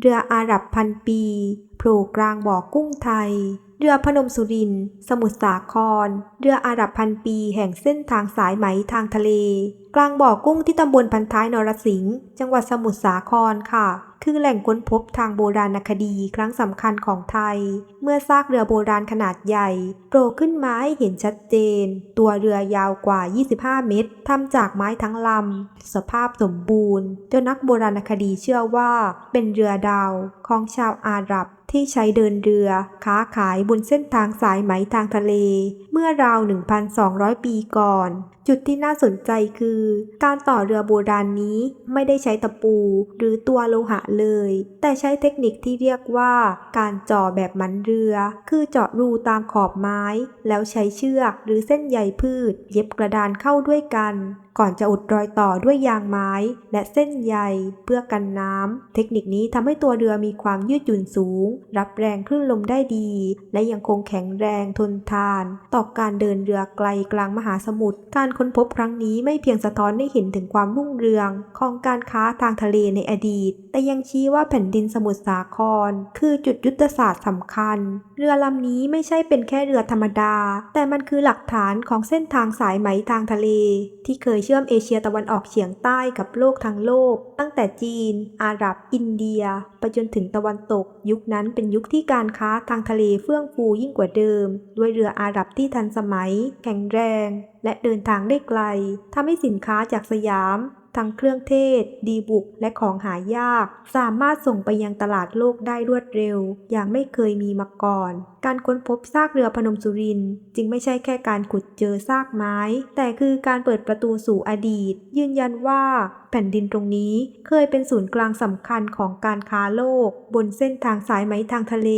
เรืออาหรับพันปี โผล่กลางบ่อกุ้งไทย เรือพนมสุรินทร์สมุทรสาคร เรืออาหรับพันปีแห่งเส้นทางสายไหมทางทะเล กลางบ่อกุ้งที่ตำบลพันท้ายนรสิงห์ จังหวัดสมุทรสาครค่ะ คือแหล่งค้นพบทางโบราณคดีครั้งสำคัญของไทย เมื่อซากเรือโบราณขนาดใหญ่โผล่ขึ้นมาให้เห็นชัดเจน ตัวเรือยาวกว่า 25 เมตรทำจากไม้ทั้งลำ สภาพสมบูรณ์จนนักโบราณคดีเชื่อว่าเป็นเรือดาวของชาวอาหรับที่ใช้เดินเรือ ค้าขายบนเส้นทางสายไหมทางทะเล เมื่อราว 1,200 ปีก่อน จุดที่น่าสนใจคือ การต่อเรือโบราณนี้ไม่ได้ใช้ตะปู หรือตัวโลหะเลย แต่ใช้เทคนิคที่เรียกว่า การจ่อแบบมันเรือ คือเจาะรูตามขอบไม้ แล้วใช้เชือกหรือเส้นใยพืช เย็บกระดานเข้าด้วยกัน ก่อนจะอุดรอยต่อด้วยยางไม้ และเส้นใยเพื่อกันน้ำเทคนิคนี้ทำให้ตัวเรือมีความยืดหยุ่นสูง รับแรงคลื่นลมได้ดี และยังคงแข็งแรงทนทาน ต่อการเดินเรือไกลกลางมหาสมุทรการค้นพบครั้งนี้ไม่เพียงสะท้อนให้เห็นถึงความรุ่งเรืองของการค้าทางทะเลในอดีต แต่ยังชี้ว่าแผ่นดินสมุทรสาคร คือจุดยุทธศาสตร์สำคัญ เรือลำนี้ไม่ใช่เป็นแค่เรือธรรมดา แต่มันคือหลักฐานของเส้นทางสายไหมทางทะเล ที่เคยเชื่อมเอเชียตะวันออกเฉียงใต้กับโลกทั้งโลก ตั้งแต่จีน อาหรับ อินเดีย ไปจนถึงตะวันตก ยุคนั้นเป็นยุคที่การค้าทางทะเลเฟื่องฟูยิ่งกว่าเดิม ด้วยเรืออาหรับที่ทันสมัย แข็งแรงและเดินทางได้ไกลทำให้สินค้าจากสยาม ทั้งเครื่องเทศ ดีบุก และของหายาก สามารถส่งไปยังตลาดโลกได้รวดเร็ว อย่างไม่เคยมีมาก่อน การค้นพบซากเรือพนมสุรินจึงไม่ใช่แค่การขุดเจอซากไม้ แต่คือการเปิดประตูสู่อดีต ยืนยันว่าแผ่นดินตรงนี้เคยเป็นศูนย์กลางสำคัญของการค้าโลก บนเส้นทางสายไหมทางทะเล